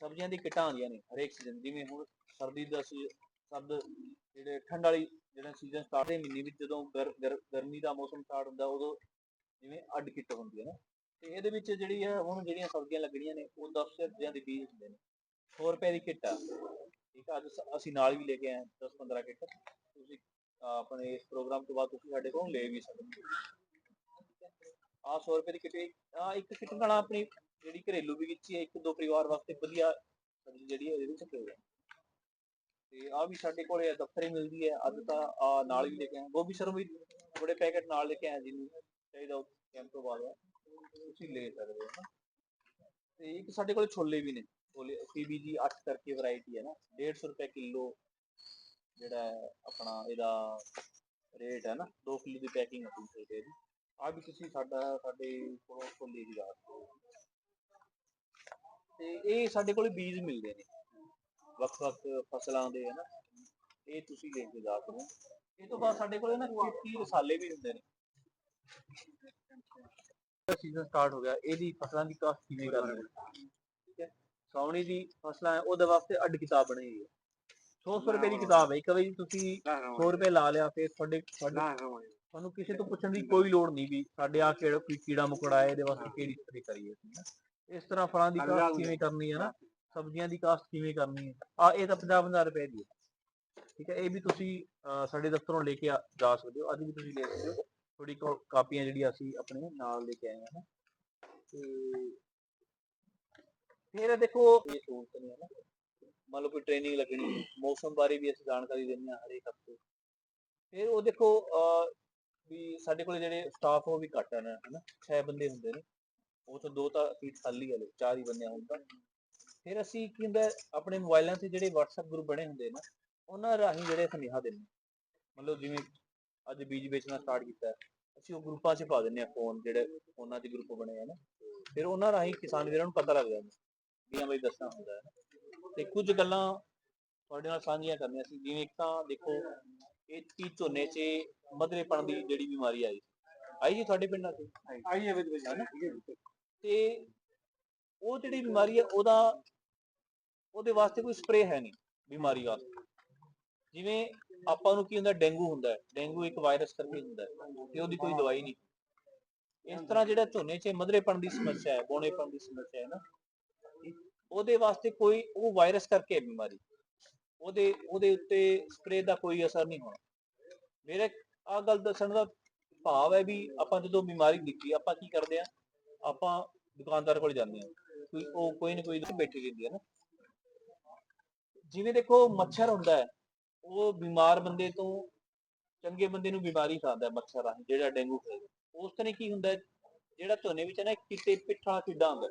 ਸਬਜ਼ੀਆਂ ਦੀ ਕਿੱਟਾਂ ਆਉਂਦੀਆਂ ਨੇ, ਹਰੇਕ ਸੀਜ਼ਨ ਜਿਵੇਂ ਹੁਣ ਸਰਦੀ ਦਾ ਸੀ ਸਰਦ ਜਿਹੜੇ ਠੰਡ ਵਾਲੀ ਜਿਹੜਾ ਸੀਜ਼ਨ ਸਟਾਰਟ ਦੇ ਮਹੀਨੇ ਵਿੱਚ, ਜਦੋਂ ਗਰਮੀ ਦਾ ਮੌਸਮ ਸਟਾਰਟ ਹੁੰਦਾ, ਉਦੋਂ ਜਿਵੇਂ ਅੱਡ ਕਿੱਟ ਹੁੰਦੀ ਹੈ ਨਾ। ਤੇ ਇਹਦੇ ਵਿੱਚ ਜਿਹੜੀ ਹੈ ਹੁਣ ਜਿਹੜੀਆਂ ਸਬਜ਼ੀਆਂ ਲੱਗਣੀਆਂ ਨੇ, ਉਹ 10 ਸਬਜ਼ੀਆਂ ਦੇ ਬੀਜ ਹੁੰਦੇ ਨੇ। 100 ਰੁਪਏ ਦੀ ਕਿੱਟ ਆ। ਠੀਕ ਆ, ਅੱਜ ਅਸੀਂ ਨਾਲ ਵੀ ਲੈ ਕੇ ਆਏ 10 15 ਕਿੱਟ। ਤੁਸੀਂ ਆਪਣੇ ਇਸ ਪ੍ਰੋਗਰਾਮ ਤੋਂ ਬਾਅਦ ਤੁਸੀਂ ਸਾਡੇ ਕੋਲ ਲੈ ਵੀ ਸਕਦੇ ਹੋ। ਆ 100 ਰੁਪਏ ਦੀ ਕਿੱਟ ਆ ਇੱਕ ਕਿੱਟ ਨਾਲ ਆਪਣੀ ਜਿਹੜੀ ਘਰੇਲੂ ਬਗੀਚੀ ਹੈ ਇੱਕ ਦੋ ਪਰਿਵਾਰ ਵਾਸਤੇ ਵਧੀਆ ਸਬਜ਼ੀ ਜਿਹੜੀ ਹੈ ਇਹਦੇ ਵਿੱਚ ਹੋ। ਜਾਏ ਤੇ ਆ ਵੀ ਸਾਡੇ ਕੋਲੇ ਦਫ਼ਤਰੇ ਮਿਲਦੀ ਹੈ। ਅੱਜ ਤਾਂ ਆ ਨਾਲ ਵੀ ਲੈ ਕੇ ਆਏ ਗੋਭੀ ਸਰੋਂ ਵੀ ਥੋੜੇ ਪੈਕੇਟ ਨਾਲ ਲੈ ਕੇ ਆਏ ਜਿਹਨੂੰ ਚਾਹੀਦਾ ਕੈਂਪ ਤੋਂ ਬਾਅਦ। ਤੁਸੀਂ ਲੈ ਸਕਦੇ ਹੋ ਤੇ ਇੱਕ ਸਾਡੇ ਕੋਲੇ ਛੋਲੇ ਵੀ ਨੇ। ਛੋਲੇ ਪੀਬੀਜੀ 8 ਕਰਕੇ ਵੈਰਾਈਟੀ ਹੈ ਨਾ। 150 ਰੁਪਏ ਕਿਲੋ ਜਿਹੜਾ ਹੈ ਆਪਣਾ ਇਹਦਾ ਰੇਟ ਹੈ ਨਾ। 2 ਕਿਲੋ ਦੀ ਪੈਕਿੰਗ ਹੈ 300 ਰੁਪਏ ਆ ਵੀ ਤੁਸੀਂ ਸਾਡਾ, ਸਾਡੇ ਕੋਲੋਂ ਛੋਲੇ ਦੀ ਜਾ ਸਕਦੇ ਹੋ ਤੇ ਇਹ ਸਾਡੇ ਕੋਲੇ ਬੀਜ ਮਿਲਦੇ ਨੇ। ਵੱਖ-ਵੱਖ ਫਸਲਾਂ ਦੇ ਹੈ ਇਹ ਤੁਸੀਂ ਲੈ ਕੇ ਜਾ ਸਕਦੇ ਹੋ। ਇਹ ਤੋਂ ਬਾਅਦ ਸਾਡੇ ਕੋਲੇ ਨਾ ਖੇਤੀ ਰਸਾਲੇ ਵੀ ਹੁੰਦੇ ਨੇ। ਸੀਜ਼ਨ ਸਟਾਰਟ ਹੋ ਗਿਆ। ਇਹਦੀ ਫਸਲਾਂ ਦੀ ਕਾਸਟ ਕਿਵੇਂ ਕਰਨੀ ਠੀਕ ਹੈ। ਸਾਉਣੀ ਦੀ ਫਸਲਾਂ ਹੈ, ਉਹਦੇ ਵਾਸਤੇ ਅੱਡ ਕਿਤਾਬ ਬਣੀ ਹੋਈ ਹੈ। 100 ਰੁਪਏ ਦੀ ਕਿਤਾਬ ਹੈ। ਇੱਕ ਵਾਰੀ ਤੁਸੀਂ 100 ਰੁਪਏ ਲਾ ਲਿਆ, ਫਿਰ ਤੁਹਾਡੇ ਤੁਹਾਨੂੰ ਕਿਸੇ ਤੋਂ ਪੁੱਛਣ ਦੀ ਕੋਈ ਲੋੜ ਨਹੀਂ ਵੀ ਸਾਡੇ ਆ ਕਿਹੜਾ ਕੋਈ ਕੀੜਾ ਮਕੌੜਾ ਹੈ, ਇਹਦੇ ਵਾਸਤੇ ਕਿਹੜੀ ਸਪਰੇ ਕਰੀਏ ਇਸ ਤਰ੍ਹਾਂ ਫਲਾਂ ਦੀ ਕਾਸਟ ਕਿਵੇਂ ਕਰਨੀ ਹੈ ਨਾ? ਸਬਜ਼ੀਆਂ ਦੀ ਕਾਸਟ ਕਿਵੇਂ ਕਰਨੀ ਹੈ? ਆ ਇਹ ਤਾਂ 50 50 ਰੁਪਏ ਦੀ ਹੈ। ਠੀਕ ਹੈ ਇਹ ਵੀ ਤੁਸੀਂ ਸਾਡੇ ਦਫ਼ਤਰੋਂ ਲੈ ਕੇ ਜਾ ਸਕਦੇ ਹੋ। ਅੱਜ ਵੀ ਤੁਸੀਂ ਲੈ ਸਕਦੇ ਹੋ। ਥੋੜੀ ਕਾਪੀਆਂ ਜਿਹੜੀਆਂ ਅਸੀਂ ਆਪਣੇ ਨਾਲ ਲੈ ਕੇ ਆਏ ਹਾਂ ਨਾ। ਤੇ ਫਿਰ ਦੇਖੋ ਇਹ ਸਹੂਲਤ ਨਹੀਂ ਹੈ ਨਾ। ਮੰਨ ਲਓ ਕੋਈ ਟ੍ਰੇਨਿੰਗ ਲੱਗਣੀ ਮੌਸਮ ਬਾਰੇ ਵੀ ਅਸੀਂ ਜਾਣਕਾਰੀ ਦਿੰਦੇ ਹਾਂ ਹਰੇਕ ਹਫ਼ਤੇ। ਫਿਰ ਉਹ ਦੇਖੋ ਵੀ ਸਾਡੇ ਕੋਲ ਜਿਹੜੇ ਸਟਾਫ ਉਹ ਵੀ ਘੱਟ ਹਨ ਹਨਾ। 6 ਬੰਦੇ ਹੁੰਦੇ ਨੇ। ਉਹ ਤਾਂ ਦੋ ਤਾਂ ਸੀਟ ਖਾਲੀ ਹਲੇ, ਚਾਰ ਹੀ ਬੰਦੇ ਹੁਣ ਤਾਂ ਫਿਰ ਅਸੀਂ ਕੀ ਹੁੰਦਾ, ਆਪਣੇ ਮੋਬਾਈਲਾਂ ਤੇ ਜਿਹੜੇ WhatsApp ਗਰੁੱਪ ਬਣੇ ਹੁੰਦੇ ਨੇ, ਉਹਨਾਂ ਰਾਹੀਂ ਜਿਹੜੇ ਸੁਨੇਹਾ ਦਿੰਦੇ ਮਤਲਬ ਜਿਵੇਂ ਅੱਜ ਬੀਜ ਵੇਚਣਾ ਸਟਾਰਟ ਕੀਤਾ ਅਸੀਂ ਉਹ ਗਰੁੱਪਾਂ 'ਚ ਪਾ ਦਿੰਦੇ ਆ ਫੋਨ ਜਿਹੜੇ ਉਹਨਾਂ ਦੇ ਗਰੁੱਪ ਬਣੇ ਆ ਨਾ। ਫਿਰ ਉਹਨਾਂ ਰਾਹੀਂ ਕਿਸਾਨ ਵੀਰਾਂ ਨੂੰ ਪਤਾ ਲੱਗ ਜਾਂਦਾ, ਵੀ ਹਾਂ ਬਈ ਦੱਸਣਾ ਹੁੰਦਾ ਹੈ ਤੇ ਕੁਝ ਗੱਲਾਂ ਤੁਹਾਡੇ ਨਾਲ ਸਾਂਝੀਆਂ ਕਰਨੀਆਂ ਸੀ, ਜਿਵੇਂ ਇੱਕ ਤਾਂ ਦੇਖੋ ਇਹ ਕੀ ਝੋਨੇ 'ਚ ਮਧਰੇਪਣ ਦੀ ਜਿਹੜੀ ਬਿਮਾਰੀ ਆਈ ਆਈ ਜੀ ਤੁਹਾਡੇ ਪਿੰਡਾਂ 'ਚ? ਆਈ ਹੈ ਵਿੱਚ ਵਿੱਚ ਤੇ ਉਹ ਜਿਹੜੀ ਬਿਮਾਰੀ ਹੈ ਉਹਦਾ, ਉਹਦੇ ਵਾਸਤੇ ਕੋਈ ਸਪਰੇਅ ਹੈ ਨਹੀਂ ਬਿਮਾਰੀ ਵਾਸਤੇ। ਜਿਵੇਂ ਆਪਾਂ ਨੂੰ ਕੀ ਹੁੰਦਾ, ਡੇਂਗੂ ਹੁੰਦਾ ਹੈ, ਡੇਂਗੂ ਇੱਕ ਵਾਇਰਸ ਕਰਕੇ ਹੁੰਦਾ ਹੈ ਤੇ ਉਹਦੀ ਕੋਈ ਦਵਾਈ ਨਹੀਂ। ਇਸ ਤਰ੍ਹਾਂ ਜਿਹੜਾ ਝੋਨੇ 'ਚ ਮਧਰੇਪਣ ਦੀ ਸਮੱਸਿਆ ਹੈ ਬੋਣੇਪਣ ਦੀ ਸਮੱਸਿਆ ਹੈ ਨਾ, ਉਹਦੇ ਵਾਸਤੇ ਕੋਈ, ਉਹ ਵਾਇਰਸ ਕਰਕੇ ਹੈ ਬਿਮਾਰੀ। ਉਹਦੇ ਉਹਦੇ ਉੱਤੇ ਸਪਰੇਅ ਦਾ ਕੋਈ ਅਸਰ ਨਹੀਂ ਹੋਣਾ। ਮੇਰੇ ਆ ਗੱਲ ਦੱਸਣ ਦਾ ਭਾਵ ਹੈ ਵੀ ਆਪਾਂ ਜਦੋਂ ਬਿਮਾਰੀ ਦਿਖੀ ਆਪਾਂ ਕੀ ਕਰਦੇ ਆ ਆਪਾਂ ਦੁਕਾਨਦਾਰ ਕੋਲ ਜਾਂਦੇ ਹਾਂ। ਕੋਈ, ਉਹ ਕੋਈ ਨਾ ਕੋਈ ਬੈਠੀ ਰਹਿੰਦੀ ਹੈ ਨਾ। ਜਿਵੇਂ ਦੇਖੋ ਮੱਛਰ ਹੁੰਦਾ ਹੈ, ਉਹ ਬਿਮਾਰ ਬੰਦੇ ਤੋਂ ਚੰਗੇ ਬੰਦੇ ਨੂੰ ਬਿਮਾਰੀ ਖਾਂਦਾ ਹੈ ਮੱਛਰ ਰਾਹੀਂ, ਜਿਹੜਾ ਡੇਂਗੂ ਫੈਲਦਾ ਉਸ ਤਰ੍ਹਾਂ ਕੀ ਹੁੰਦਾ ਜਿਹੜਾ ਝੋਨੇ ਵਿੱਚ ਨਾ ਇੱਕ ਕਿਤੇ ਪਿੱਠਾ ਕਿੱਡਾ ਹੁੰਦਾ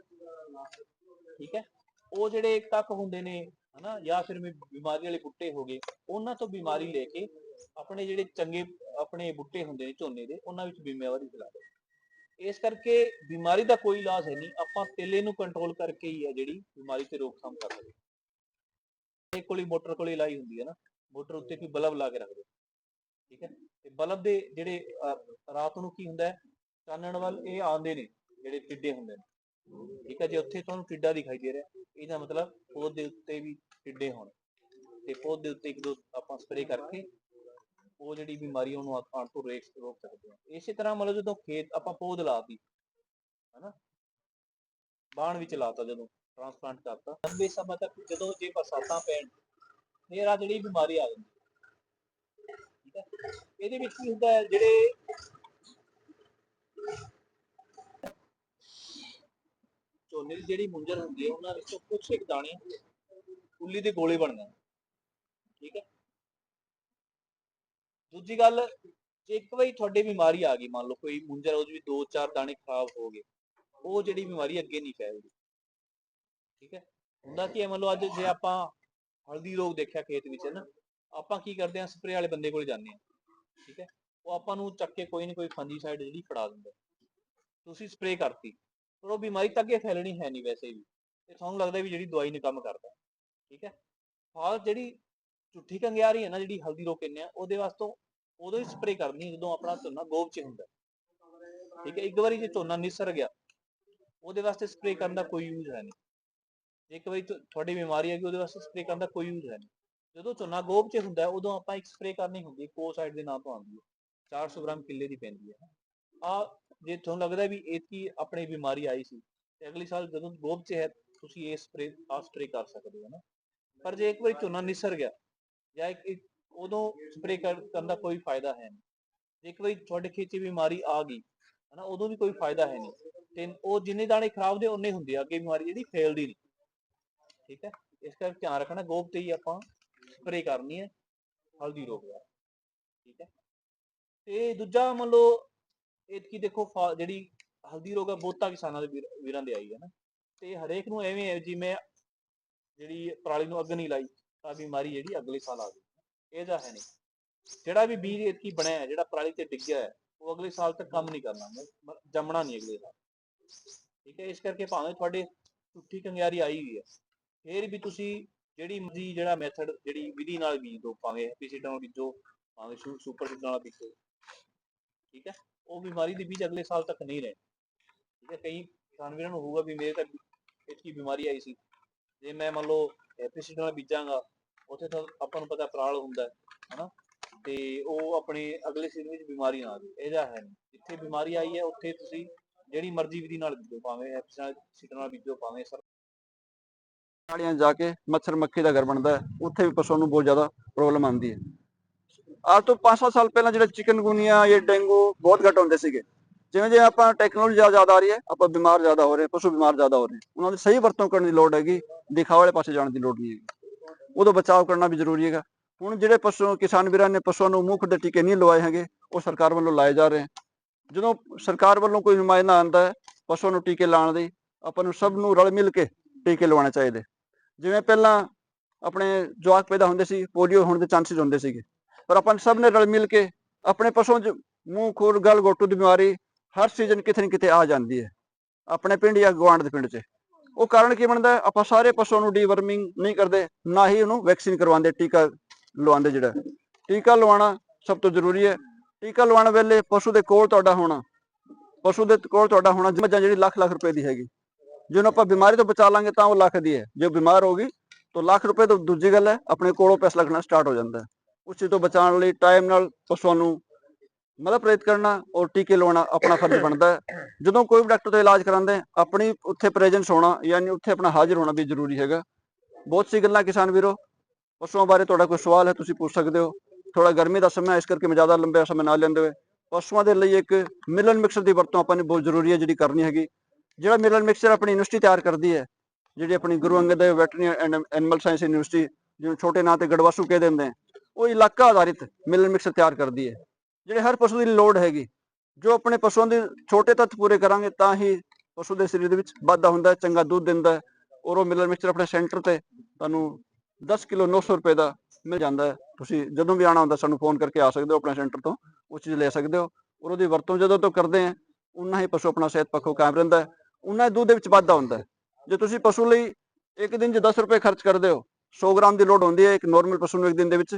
ਠੀਕ ਹੈ? ਉਹ ਜਿਹੜੇ ਕੱਕ ਹੁੰਦੇ ਨੇ, ਹਨਾ, ਜਾਂ ਫਿਰ ਬਿਮਾਰੀ ਵਾਲੇ ਬੁੱਟੇ ਹੋ ਗਏ, ਉਹਨਾਂ ਤੋਂ ਬਿਮਾਰੀ ਲੈ ਕੇ ਆਪਣੇ ਜਿਹੜੇ ਚੰਗੇ, ਆਪਣੇ ਬੁੱਟੇ ਹੁੰਦੇ ਨੇ ਝੋਨੇ ਦੇ, ਉਹਨਾਂ ਵਿੱਚ ਬਿਮਾਰੀ ਫੈਲਾ ਦੇ ਇਸ ਕਰਕੇ ਬਿਮਾਰੀ ਦਾ ਕੋਈ ਇਲਾਜ ਹੈ ਨਹੀਂ, ਆਪਾਂ ਤੇਲੇ ਨੂੰ ਕੰਟਰੋਲ ਕਰਕੇ ਹੀ ਹੈ ਜਿਹੜੀ ਬਿਮਾਰੀ ਤੇ ਰੋਕਥਾਮ ਕਰ ਸਕਦੇ ਇਹ ਕੋਲੀ ਮੋਟਰ ਕੋਲੀ ਲਾਈ ਹੁੰਦੀ ਹੈ ਨਾ, ਮੋਟਰ ਉੱਤੇ ਕੋਈ ਬਲਬ ਲਾ ਕੇ ਰੱਖਦੇ ਠੀਕ ਹੈ? ਤੇ ਬਲਬ ਦੇ ਜਿਹੜੇ ਰਾਤ ਨੂੰ ਕੀ ਹੁੰਦਾ ਹੈ? ਚਾਨਣ ਵੱਲ ਇਹ ਆਉਂਦੇ ਨੇ, ਜਿਹੜੇ ਟਿੱਡੇ ਹੁੰਦੇ ਨੇ। ਠੀਕ ਹੈ ਜੇ, ਉੱਥੇ ਤੁਹਾਨੂੰ ਟਿੱਡਾ ਦਿਖਾਈ ਦੇ ਰਿਹਾ ਇਹਦਾ ਮਤਲਬ ਪੌਦ ਦੇ ਉੱਤੇ ਵੀ ਟਿੱਡੇ ਹੋਣ। ਤੇ ਪੌਦ ਦੇ ਉੱਤੇ ਇੱਕ ਦੋ ਆਪਾਂ ਸਪਰੇਅ ਕਰਕੇ ਉਹ ਜਿਹੜੀ ਬਿਮਾਰੀ ਉਹਨੂੰ ਆ- ਤੋਂ ਰੇਕ, ਰੋਕ ਸਕਦੇ ਹਾਂ। ਇਸੇ ਤਰ੍ਹਾਂ ਮਤਲਬ ਜਦੋਂ ਖੇਤ, ਆਪਾਂ ਪੌਦ ਲਾਤੀ, ਹਨਾ? ਬਾਣ ਵਿੱਚ ਲਾਤਾ ਜਦੋਂ ਟ੍ਰਾਂਸਪਲਾਂਟ ਕਰਤਾ। ਲੰਬੇ ਸਮਾਂ ਤੱਕ ਜਦੋਂ ਜੇ ਬਰਸਾਤਾਂ ਪੈਣ, ਫਿਰ ਆ ਜਿਹੜੀ ਬਿਮਾਰੀ ਆ ਜਾਂਦੀ। ਠੀਕ ਹੈ ਇਹਦੇ ਵਿੱਚ ਕੀ ਹੁੰਦਾ ਹੈ, ਜਿਹੜੇ ਝੋਨੇ ਦੀ ਜਿਹੜੀ ਮੁੰਜਰ ਹੁੰਦੀ ਹੈ, ਉਹਨਾਂ ਵਿੱਚੋਂ ਕੁਝ ਇੱਕ ਦਾਣੇ ਉੱਲੀ ਦੇ ਗੋਲੇ ਬਣਦੇ ਨੇ। ਠੀਕ ਹੈ ਦੂਜੀ ਗੱਲ, ਜੇ ਇੱਕ ਵਾਰੀ ਤੁਹਾਡੇ ਬਿਮਾਰੀ ਆ ਗਈ, ਮੰਨ ਲਓ ਕੋਈ ਮੁੰਜਰ ਉਹਦੇ ਵਿੱਚ ਦੋ ਚਾਰ ਦਾਣੇ ਖਰਾਬ ਹੋ ਗਏ, ਉਹ ਜਿਹੜੀ ਬਿਮਾਰੀ ਅੱਗੇ ਨਹੀਂ ਫੈਲਦੀ। ਠੀਕ ਹੈ? ਹੁੰਦਾ ਕੀ ਹੈ, ਮੰਨ ਲਓ ਅੱਜ ਜੇ ਆਪਾਂ ਹਲਦੀ ਰੋਗ ਦੇਖਿਆ ਖੇਤ ਵਿੱਚ ਨਾ, ਆਪਾਂ ਕੀ ਕਰਦੇ ਹਾਂ, ਸਪਰੇਅ ਵਾਲੇ ਬੰਦੇ ਕੋਲ ਜਾਂਦੇ ਹਾਂ। ਠੀਕ ਹੈ? ਉਹ ਆਪਾਂ ਨੂੰ ਚੱਕ ਕੇ ਕੋਈ ਨਾ ਕੋਈ ਫੰਜੀਸਾਈਡ ਜਿਹੜੀ ਫੜਾ ਦਿੰਦਾ। ਤੁਸੀਂ ਸਪਰੇਅ ਕਰਤੀ, ਪਰ ਉਹ ਬਿਮਾਰੀ ਤਾਂ ਅੱਗੇ ਫੈਲਣੀ ਹੈ ਨਹੀਂ ਵੈਸੇ ਵੀ। ਤੇ ਤੁਹਾਨੂੰ ਲੱਗਦਾ ਵੀ ਜਿਹੜੀ ਦਵਾਈ ਨੇ ਕੰਮ ਕਰਦਾ। ਠੀਕ ਹੈ? ਹਾਂ ਜਿਹੜੀ ਝੁੱਠੀ ਕੰਗਿਆਰੀ ਹੈ ਨਾ ਜਿਹੜੀ ਹਲਦੀ ਰੋਗ ਕਹਿੰਦੇ ਆ, ਉਹਦੇ ਵਾਸਤੇ ਉਦੋਂ ਹੀ ਸਪਰੇਅ ਕਰਨੀ ਜਦੋਂ ਆਪਣਾ ਝੋਨਾ ਗੋਭ ਚ ਹੁੰਦਾ ਠੀਕ ਹੈ, ਇੱਕ ਵਾਰੀ ਜੇ ਝੋਨਾ ਨਿਸਰ ਗਿਆ, ਉਹਦੇ ਵਾਸਤੇ ਸਪਰੇਅ ਕਰਨ ਦਾ ਕੋਈ ਯੂਜ਼ ਹੈ ਨਹੀਂ। ਇੱਕ ਵਾਰੀ ਤੁਹਾਡੀ ਬਿਮਾਰੀ ਹੈ ਕਿ ਉਹਦੇ ਵਾਸਤੇ ਸਪਰੇਅ ਕਰਨ ਦਾ ਕੋਈ ਯੂਜ਼ ਹੈ ਨਹੀਂ। ਜਦੋਂ ਝੋਨਾ ਗੋਭ 'ਚ ਹੁੰਦਾ ਉਦੋਂ ਆਪਾਂ ਇੱਕ ਸਪਰੇਅ ਕਰਨੀ ਹੁੰਦੀ ਕੋਸਾਈਡ ਦੇ ਨਾਂ ਤੋਂ ਆਉਂਦੀ ਹੈ। 400 ਗ੍ਰਾਮ ਕਿੱਲੇ ਦੀ ਪੈਂਦੀ ਹੈ। ਆ ਜੇ ਤੁਹਾਨੂੰ ਲੱਗਦਾ ਵੀ ਇਤਕੀ ਆਪਣੀ ਬਿਮਾਰੀ ਆਈ ਸੀ ਤੇ ਅਗਲੇ ਸਾਲ ਜਦੋਂ ਗੋਭ 'ਚ ਹੈ, ਤੁਸੀਂ ਇਹ ਸਪਰੇਅ ਆ ਸਪਰੇਅ ਕਰ ਸਕਦੇ ਹੋ ਨਾ। ਪਰ ਜੇ ਇੱਕ ਵਾਰੀ ਝੋਨਾ ਨਿਸਰ ਗਿਆ ਜਾਂ ਇੱਕ ਉਦੋਂ ਸਪਰੇ ਕਰਨ ਦਾ ਕੋਈ ਫਾਇਦਾ ਹੈ ਨਹੀਂ। ਜੇ ਇੱਕ ਵਾਰੀ ਤੁਹਾਡੇ ਖੇਤ 'ਚ ਬਿਮਾਰੀ ਆ ਗਈ, ਹਨਾ, ਉਦੋਂ ਵੀ ਕੋਈ ਫਾਇਦਾ ਹੈ ਨਹੀਂ। ਤੇ ਉਹ ਜਿੰਨੇ ਦਾਣੇ ਖਰਾਬ ਦੇ ਉਨੇ ਹੁੰਦੇ ਆ, ਅੱਗੇ ਬਿਮਾਰੀ ਜਿਹੜੀ ਫੈਲਦੀ ਨਹੀਂ। ਠੀਕ ਹੈ? ਇਸ ਕਰਕੇ ਧਿਆਨ ਰੱਖਣਾ, ਗੋਭ ਤੇ ਹੀ ਆਪਾਂ ਸਪਰੇਅ ਕਰਨੀ ਹੈ, ਹਲਦੀ ਰੋਗ ਦਾ ਠੀਕ ਹੈ? ਤੇ ਦੂਜਾ ਮੰਨ ਲਓ, ਇਹ ਕੀ ਦੇਖੋ, ਫਾ- ਜਿਹੜੀ ਹਲਦੀ ਰੋਗ ਆ, ਬਹੁਤਾ ਕਿਸਾਨਾਂ ਦੇ ਵੀਰ- ਵੀਰਾਂ ਦੇ ਆਈ ਹੈ ਨਾ। ਤੇ ਹਰੇਕ ਨੂੰ ਐਵੇਂ ਹੈ, ਜਿਵੇਂ ਜਿਹੜੀ ਪਰਾਲੀ ਨੂੰ ਅੱਗ ਨਹੀਂ ਲਾਈ ਤਾਂ ਬਿਮਾਰੀ ਜਿਹੜੀ ਅਗਲੇ ਸਾਲ ਆ ਗਈ। ਇਹਦਾ ਹੈ ਨਹੀਂ। ਜਿਹੜਾ ਵੀ ਬੀਜ ਇਤਕੀ ਬਣਿਆ ਜਿਹੜਾ ਪਰਾਲੀ ਤੇ ਡਿੱਗਿਆ ਹੈ, ਉਹ ਅਗਲੇ ਸਾਲ ਤੱਕ ਕੰਮ ਨਹੀਂ ਕਰਨਾ। ਜੰਮਣਾ ਨਹੀਂ ਅਗਲੇ ਸਾਲ। ਠੀਕ ਹੈ, ਇਸ ਕਰਕੇ ਭਾਵੇਂ ਤੁਹਾਡੇ ਟੁੱਟੀ ਕੰਗਿਆਰੀ ਆਈ ਹੋਈ ਹੈ, ਫੇਰ ਵੀ ਤੁਸੀਂ ਜਿਹੜੀ ਮਰਜ਼ੀ ਜਿਹੜਾ ਮੈਥਡ ਜਿਹੜੀ ਵਿਧੀ ਨਾਲ ਬੀਜ ਦੋ, ਭਾਵੇਂ ਹੈਪੀ ਨਾਲ ਬੀਜੋ, ਭਾਵੇਂ ਸੁਪਰ ਸੀਡ ਨਾਲ ਬੀਜੋ। ਠੀਕ ਹੈ, ਉਹ ਬਿਮਾਰੀ ਦੇ ਬੀਜ ਅਗਲੇ ਸਾਲ ਤੱਕ ਨਹੀਂ ਰਹੇ। ਠੀਕ ਹੈ, ਕਈ ਕਿਸਾਨ ਵੀਰਾਂ ਨੂੰ ਹੋਊਗਾ ਵੀ ਮੇਰੇ ਤਾਂ ਇਤਕੀ ਬਿਮਾਰੀ ਆਈ ਸੀ। ਜੇ ਮੈਂ ਮੰਨ ਲਓ ਹੈਪੀ ਨਾਲ ਬੀਜਾਂਗਾ, ਉੱਥੇ ਤਾਂ ਆਪਾਂ ਨੂੰ ਪਤਾ ਪਰਾਲ ਹੁੰਦਾ ਹੈ, ਹਨਾ? ਤੇ ਉਹ ਆਪਣੇ ਅਗਲੇ ਸੀਜ਼ਨ ਵਿੱਚ ਬਿਮਾਰੀ ਨਾ ਆਵੇ ਇਹਦਾ ਹੈ ਨਹੀਂ। ਜਿੱਥੇ ਬਿਮਾਰੀ ਆਈ ਹੈ, ਉੱਥੇ ਤੁਸੀਂ ਜਿਹੜੀ ਮਰਜ਼ੀ ਵਿਧੀ ਨਾਲ ਬੀਜੋ, ਭਾਵੇਂ ਹੈਪੀ ਨਾਲ ਬੀਜੋ, ਭਾਵੇਂ ਸਰ ਨਾਲੀਆਂ ਜਾ ਕੇ ਮੱਛਰ ਮੱਖੀ ਦਾ ਘਰ ਬਣਦਾ ਹੈ, ਉੱਥੇ ਵੀ ਪਸ਼ੂਆਂ ਨੂੰ ਬਹੁਤ ਜ਼ਿਆਦਾ ਪ੍ਰੋਬਲਮ ਆਉਂਦੀ ਹੈ। ਅੱਜ ਤੋਂ 5-7 ਸਾਲ ਪਹਿਲਾਂ ਜਿਹੜਾ ਚਿਕਨਗੁਨੀਆ ਇਹ ਡੇਂਗੂ ਬਹੁਤ ਘੱਟ ਹੁੰਦੇ ਸੀਗੇ। ਜਿਵੇਂ ਜਿਵੇਂ ਆਪਾਂ ਟੈਕਨੋਲੋਜੀ ਜ਼ਿਆਦਾ ਆ ਰਹੀ ਹੈ, ਆਪਾਂ ਬਿਮਾਰ ਜ਼ਿਆਦਾ ਹੋ ਰਹੇ ਪਸ਼ੂ ਬਿਮਾਰ ਜ਼ਿਆਦਾ ਹੋ ਰਹੇ ਉਹਨਾਂ ਦੀ ਸਹੀ ਵਰਤੋਂ ਕਰਨ ਦੀ ਲੋੜ ਹੈਗੀ ਦਿਖਾਵੇ ਵਾਲੇ ਪਾਸੇ ਜਾਣ ਦੀ ਲੋੜ ਨਹੀਂ ਹੈਗੀ। ਉਦੋਂ ਬਚਾਅ ਕਰਨਾ ਵੀ ਜ਼ਰੂਰੀ ਹੈਗਾ। ਹੁਣ ਜਿਹੜੇ ਪਸ਼ੂ, ਕਿਸਾਨ ਵੀਰਾਂ ਨੇ ਪਸ਼ੂਆਂ ਨੂੰ ਮੁੱਖ ਦੇ ਟੀਕੇ ਨਹੀਂ ਲਵਾਏ ਹੈਗੇ, ਉਹ ਸਰਕਾਰ ਵੱਲੋਂ ਲਾਏ ਜਾ ਰਹੇ ਜਦੋਂ ਸਰਕਾਰ ਵੱਲੋਂ ਕੋਈ ਨੁਮਾਇੰਦਾ ਆਉਂਦਾ ਹੈ, ਪਸ਼ੂਆਂ ਨੂੰ ਟੀਕੇ ਲਾਉਣ ਦੀ ਆਪਾਂ ਨੂੰ ਸਭ ਨੂੰ ਰਲ ਮਿਲ ਕੇ ਟੀਕੇ ਲਵਾਉਣੇ ਚਾਹੀਦੇ। ਜਿਵੇਂ ਪਹਿਲਾਂ ਆਪਣੇ ਜਵਾਕ ਪੈਦਾ ਹੁੰਦੇ ਸੀ, ਪੋਲੀਓ ਹੋਣ ਦੇ ਚਾਂਸਸ ਹੁੰਦੇ ਸੀਗੇ। ਪਰ ਆਪਾਂ ਸਭ ਨੇ ਰਲ ਮਿਲ ਕੇ ਆਪਣੇ ਪਸ਼ੂਆਂ 'ਚ ਮੂੰਹ ਖੋਰ ਗਲ, ਗੋਟੂ ਦੀ ਬਿਮਾਰੀ ਹਰ ਸੀਜ਼ਨ ਕਿਤੇ ਨਾ ਕਿਤੇ ਆ ਜਾਂਦੀ ਹੈ। ਆਪਣੇ ਪਿੰਡ ਜਾਂ ਗੁਆਂਢ ਦੇ ਪਿੰਡ 'ਚ। ਉਹ ਕਾਰਨ ਕੀ ਬਣਦਾ ਆਪਾਂ ਸਾਰੇ ਪਸ਼ੂਆਂ ਨੂੰ ਡੀਵਰਮਿੰਗ ਨਹੀਂ ਕਰਦੇ, ਨਾ ਹੀ ਉਹਨੂੰ ਵੈਕਸੀਨ ਕਰਵਾਉਂਦੇ, ਟੀਕਾ ਲਵਾਉਂਦੇ ਜਿਹੜਾ। ਟੀਕਾ ਲਵਾਉਣਾ ਸਭ ਤੋਂ ਜ਼ਰੂਰੀ ਹੈ। ਟੀਕਾ ਲਵਾਉਣ ਵੇਲੇ ਪਸ਼ੂ ਦੇ ਕੋਲ ਤੁਹਾਡਾ ਹੋਣਾ, ਪਸ਼ੂ ਦੇ ਕੋਲ ਤੁਹਾਡਾ ਹੋਣਾ ਮੱਝਾਂ ਜਿਹੜੀ ਲੱਖ ਲੱਖ ਰੁਪਏ ਦੀ ਹੈਗੀ। ਜਿਹਨੂੰ ਆਪਾਂ ਬਿਮਾਰੀ ਤੋਂ ਬਚਾ ਲਾਂਗੇ ਤਾਂ ਉਹ ਲੱਖ ਦੀ ਹੈ। ਜੇ ਬਿਮਾਰ ਹੋ ਗਈ, ਤਾਂ ਲੱਖ ਰੁਪਏ ਤੋਂ ਦੂਜੀ ਗੱਲ ਹੈ, ਆਪਣੇ ਕੋਲੋਂ ਪੈਸਾ ਲੱਗਣਾ ਸਟਾਰਟ ਹੋ ਜਾਂਦਾ ਹੈ। ਉਸ ਚੀਜ਼ ਤੋਂ ਬਚਾਉਣ ਲਈ ਟਾਈਮ ਨਾਲ ਪਸ਼ੂਆਂ ਨੂੰ ਮਤਲਬ ਪ੍ਰੇਰਿਤ ਕਰਨਾ ਔਰ ਟੀਕੇ ਲਵਾਉਣਾ ਆਪਣਾ ਫਰਜ਼ ਬਣਦਾ ਹੈ। ਜਦੋਂ ਕੋਈ ਵੀ ਡਾਕਟਰ ਤੋਂ ਇਲਾਜ ਕਰਾਉਂਦੇ ਆਪਣੀ ਉੱਥੇ ਪ੍ਰੈਜ਼ੈਂਸ ਹੋਣਾ ਯਾਨੀ ਉੱਥੇ ਆਪਣਾ ਹਾਜ਼ਰ ਹੋਣਾ ਵੀ ਜ਼ਰੂਰੀ ਹੈਗਾ। ਬਹੁਤ ਸੀ ਗੱਲਾਂ ਕਿਸਾਨ ਵੀਰੋ ਪਸ਼ੂਆਂ ਬਾਰੇ ਤੁਹਾਡਾ ਕੋਈ ਸਵਾਲ ਹੈ ਤੁਸੀਂ ਪੁੱਛ ਸਕਦੇ ਹੋ। ਥੋੜਾ ਗਰਮੀ ਦਾ ਸਮਾਂ ਇਸ ਕਰਕੇ ਮੈਂ ਜ਼ਿਆਦਾ ਲੰਬਾ ਸਮਾਂ ਨਾ ਲੈਂਦੇ ਹੋਏ ਪਸ਼ੂਆਂ ਦੇ ਲਈ ਇੱਕ ਮਿਲਨ ਮਿਕਸਰ ਦੀ ਵਰਤੋਂ ਆਪਾਂ ਨੇ ਬਹੁਤ ਜ਼ਰੂਰੀ ਹੈ, ਜਿਹੜੀ ਕਰਨੀ ਹੈਗੀ। ਜਿਹੜਾ ਮਿਲਨ ਮਿਕਸਰ ਆਪਣੀ ਯੂਨੀਵਰਸਿਟੀ ਤਿਆਰ ਕਰਦੀ ਹੈ, ਜਿਹੜੀ ਆਪਣੀ Guru Angad Dev veterinary and animal science university ਜਿਹਨੂੰ ਛੋਟੇ ਨਾਂ ਤੇ ਗੜਵਾਸੂ ਕਹਿ ਦਿੰਦੇ ਆ, ਉਹ ਇਲਾਕਾ ਆਧਾਰਿਤ ਮਿਲਨ ਮਿਕਸਰ ਤਿਆਰ ਕਰਦੀ ਹੈ। ਜਿਹੜੇ ਹਰ ਪਸ਼ੂ ਦੀ ਲੋੜ ਹੈਗੀ, ਜੋ ਆਪਣੇ ਪਸ਼ੂਆਂ ਦੇ ਛੋਟੇ ਤੱਤ ਪੂਰੇ ਕਰਾਂਗੇ ਤਾਂ ਹੀ ਪਸ਼ੂ ਦੇ ਸਰੀਰ ਦੇ ਵਿੱਚ ਵਾਧਾ ਹੁੰਦਾ ਹੈ, ਚੰਗਾ ਦੁੱਧ ਦਿੰਦਾ ਹੈ ਔਰ ਉਹ ਮਿਲਨ ਮਿਕਸਚਰ ਆਪਣੇ ਸੈਂਟਰ ਤੇ ਤੁਹਾਨੂੰ 10 ਕਿਲੋ 900 ਰੁਪਏ ਦਾ ਮਿਲ ਜਾਂਦਾ ਹੈ। ਤੁਸੀਂ ਜਦੋਂ ਵੀ ਆਣਾ ਹੁੰਦਾ ਸਾਨੂੰ ਫੋਨ ਕਰਕੇ ਆ ਸਕਦੇ ਹੋ ਆਪਣੇ ਸੈਂਟਰ ਤੋਂ ਉਹ ਚੀਜ਼ ਲੈ ਸਕਦੇ ਹੋ ਔਰ ਉਹਦੀ ਵਰਤੋਂ ਜਦੋਂ ਤੋਂ ਕਰਦੇ ਆ ਉਨਾ ਹੀ ਪਸ਼ੂ ਆਪਣਾ ਸਿਹਤ ਪੱਖੋਂ ਕਾਇਮ ਰਹਿੰਦਾ ਹੈ, ਉਨਾ ਹੀ ਦੁੱਧ ਦੇ ਵਿੱਚ ਵਾਧਾ ਹੁੰਦਾ ਹੈ। ਜੇ ਤੁਸੀਂ ਪਸ਼ੂ ਲਈ ਇੱਕ ਦਿਨ 'ਚ 10 ਰੁਪਏ ਖਰਚ ਕਰਦੇ ਹੋ 100 ਗ੍ਰਾਮ ਦੀ ਲੋੜ ਹੁੰਦੀ ਹੈ ਇੱਕ ਨਾਰਮਲ ਪਸ਼ੂ ਨੂੰ ਇੱਕ ਦਿਨ ਦੇ ਵਿੱਚ